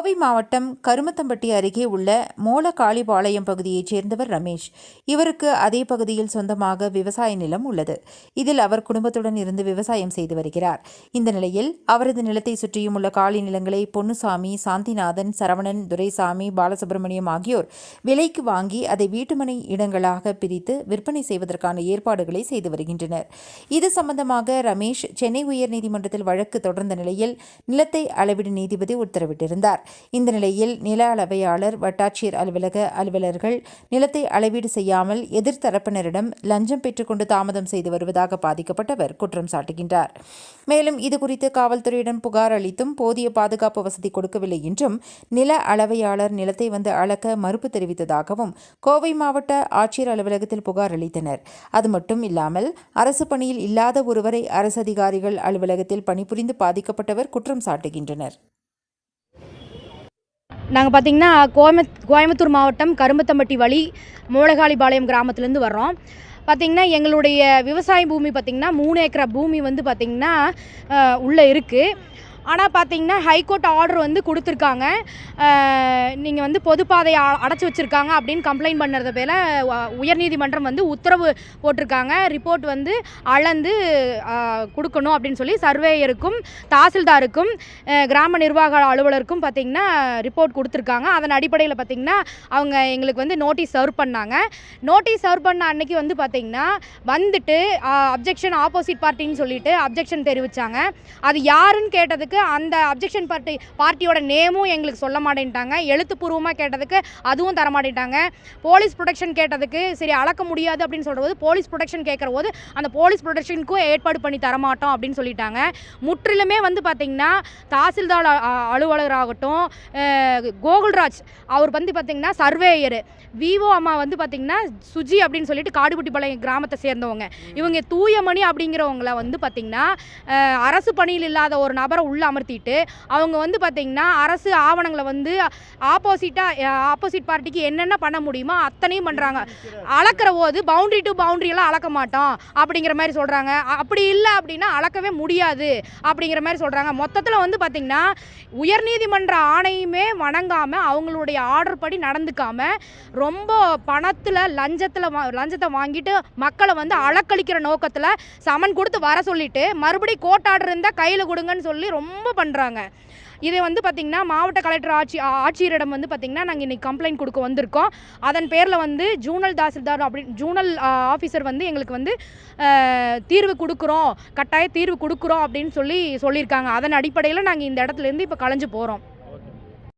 கோவை மாவட்டம் கருமத்தம்பட்டி அருகே உள்ள மோலகாளிபாளையம் பகுதியைச் சேர்ந்தவர் ரமேஷ். இவருக்கு அதே பகுதியில் சொந்தமாக விவசாய நிலம் உள்ளது. இதில் அவர் குடும்பத்துடன் இருந்து விவசாயம் செய்து வருகிறார். இந்த நிலையில் அவரது நிலத்தை சுற்றியும் உள்ள காளி நிலங்களை பொன்னுசாமி சாந்திநாதன் சரவணன் துரைசாமி பாலசுப்ரமணியம் ஆகியோர் விலைக்கு வாங்கி அதை வீட்டுமனை இடங்களாக பிரித்து விற்பனை செய்வதற்கான ஏற்பாடுகளை செய்து வருகின்றனர். இது சம்பந்தமாக ரமேஷ் சென்னை உயர்நீதிமன்றத்தில் வழக்கு தொடர்ந்த நிலையில் நிலத்தை அளவிடும் நீதிபதி உத்தரவிட்டிருந்தார். இந்த நிலையில் நில அளவையாளர் வட்டாட்சியர் அலுவலக அலுவலர்கள் நிலத்தை அளவீடு செய்யாமல் எதிர்த்தரப்பினரிடம் லஞ்சம் பெற்றுக்கொண்டு தாமதம் செய்து வருவதாக பாதிக்கப்பட்டவர் குற்றம் சாட்டுகின்றார். மேலும் இதுகுறித்து காவல்துறையிடம் புகார் அளித்தும் போதிய பாதுகாப்பு வசதி கொடுக்கவில்லை என்றும் நில அளவையாளர் நிலத்தை வந்து அளக்க மறுப்பு தெரிவித்ததாகவும் கோவை மாவட்ட ஆட்சியர் அலுவலகத்தில் புகார் அளித்தனர். அது மட்டும் இல்லாமல் அரசு பணியில் இல்லாத ஒருவரை அரசு அதிகாரிகள் அலுவலகத்தில் பணிபுரிந்து பாதிக்கப்பட்டவர் குற்றம் சாட்டுகின்றனர். நாங்கள் பார்த்தீங்கன்னா கோயம்புத் கோயம்புத்தூர் மாவட்டம் கரும்பத்தம்பட்டி வழி மூலகாளிபாளையம் கிராமத்துலேருந்து வர்றோம். பார்த்திங்கன்னா எங்களுடைய விவசாய பூமி பார்த்திங்கன்னா மூணு ஏக்கரா பூமி வந்து பார்த்திங்கன்னா உள்ளே இருக்குது ஆனால் பார்த்தீங்கன்னா ஹைகோர்ட் ஆர்டர் வந்து கொடுத்துருக்காங்க. நீங்கள் வந்து பொதுப்பாதையை அடைச்சி வச்சுருக்காங்க அப்படின்னு கம்ப்ளைண்ட் பண்ணுறத பேர உயர்நீதிமன்றம் வந்து உத்தரவு போட்டிருக்காங்க. ரிப்போர்ட் வந்து அளந்து கொடுக்கணும் அப்படின்னு சொல்லி சர்வேயருக்கும் தாசில்தாருக்கும் கிராம நிர்வாக அலுவலருக்கும் பார்த்திங்கன்னா ரிப்போர்ட் கொடுத்துருக்காங்க. அதன் அடிப்படையில் பார்த்திங்கன்னா அவங்க எங்களுக்கு வந்து நோட்டீஸ் சர்வ் பண்ணாங்க. நோட்டீஸ் சர்வ் பண்ண அன்னைக்கு வந்து பார்த்திங்கன்னா வந்துட்டு அப்ஜெக்ஷன் ஆப்போசிட் பார்ட்டின்னு சொல்லிட்டு அப்ஜெக்ஷன் தெரிவித்தாங்க அது யாருன்னு கேட்டதுக்கு அந்த அப்ஜெக்ஷன் பார்ட்டி பார்ட்டியோட நேமும் எங்களுக்கு சொல்ல மாட்டேன்ட்டாங்க. எழுத்துப்பூர்வமாக கேட்டதுக்கு அதுவும் தர மாட்டேன்ட்டாங்க. போலீஸ் ப்ரொடெக்ஷன் கேட்டதுக்கு சரி அளக்க முடியாது அப்படின்னு சொல்கிறது போலீஸ் ப்ரொடெக்ஷன் கேட்குற போது அந்த போலீஸ் ப்ரொடெக்ஷனுக்கும் ஏற்பாடு பண்ணி தரமாட்டோம் அப்படின்னு சொல்லிட்டாங்க. முற்றிலுமே வந்து பார்த்திங்கன்னா தாசில்தார் அலுவலராகட்டும் கோகுல்ராஜ் அவர் வந்து பார்த்திங்கன்னா சர்வேயர் விவோ அம்மா வந்து பார்த்திங்கன்னா சுஜி அப்படின்னு சொல்லிட்டு காடுபட்டிப்பாளையம் கிராமத்தை சேர்ந்தவங்க. இவங்க தூயமணி அப்படிங்கிறவங்கள வந்து பார்த்திங்கன்னா அரசு பணியில் இல்லாத ஒரு நபரை உள்ளே அமர்த்திட்டு அவங்க வந்து பார்த்திங்கன்னா அரசு ஆவணங்களை வந்து ஆப்போசிட்டாக ஆப்போசிட் பார்ட்டிக்கு என்னென்ன பண்ண முடியுமோ அத்தனையும் பண்ணுறாங்க அளக்கிற போது பவுண்ட்ரி டு பவுண்ட்ரியெல்லாம் அளக்க மாட்டோம் அப்படிங்கிற மாதிரி சொல்கிறாங்க அப்படி இல்லை அப்படின்னா அளக்கவே முடியாது அப்படிங்கிற மாதிரி சொல்கிறாங்க மொத்தத்தில் வந்து பார்த்திங்கன்னா உயர்நீதிமன்ற ஆணையுமே வணங்காமல் அவங்களுடைய ஆர்டர் படி நடந்துக்காமல் ரொம்ப பணத்தில் லஞ்சத்தில் லஞ்சத்தை வாங்கிட்டு மக்களை வந்து அளக்களிக்கிற நோக்கத்தில் சமன் கொடுத்து வர சொல்லிட்டு மறுபடியும் கோர்ட் ஆர்டர் இருந்தால் கையில் கொடுங்கன்னு சொல்லி ரொம்ப பண்ணுறாங்க இதை வந்து பார்த்திங்கன்னா மாவட்ட கலெக்டர் ஆட்சி ஆட்சியரிடம் வந்து பார்த்திங்கன்னா நாங்கள் இன்றைக்கி கம்ப்ளைண்ட் கொடுக்க வந்திருக்கோம். அதன் பேரில் வந்து ஜூனல் தாசில்தார் அப்படி ஜூனல் ஆஃபீஸர் வந்து எங்களுக்கு வந்து தீர்வு கொடுக்குறோம் கட்டாய தீர்வு கொடுக்குறோம் அப்படின்னு சொல்லி சொல்லியிருக்காங்க. அதன் அடிப்படையில் நாங்கள் இந்த இடத்துலேருந்து இப்போ கலைஞ்சு போகிறோம்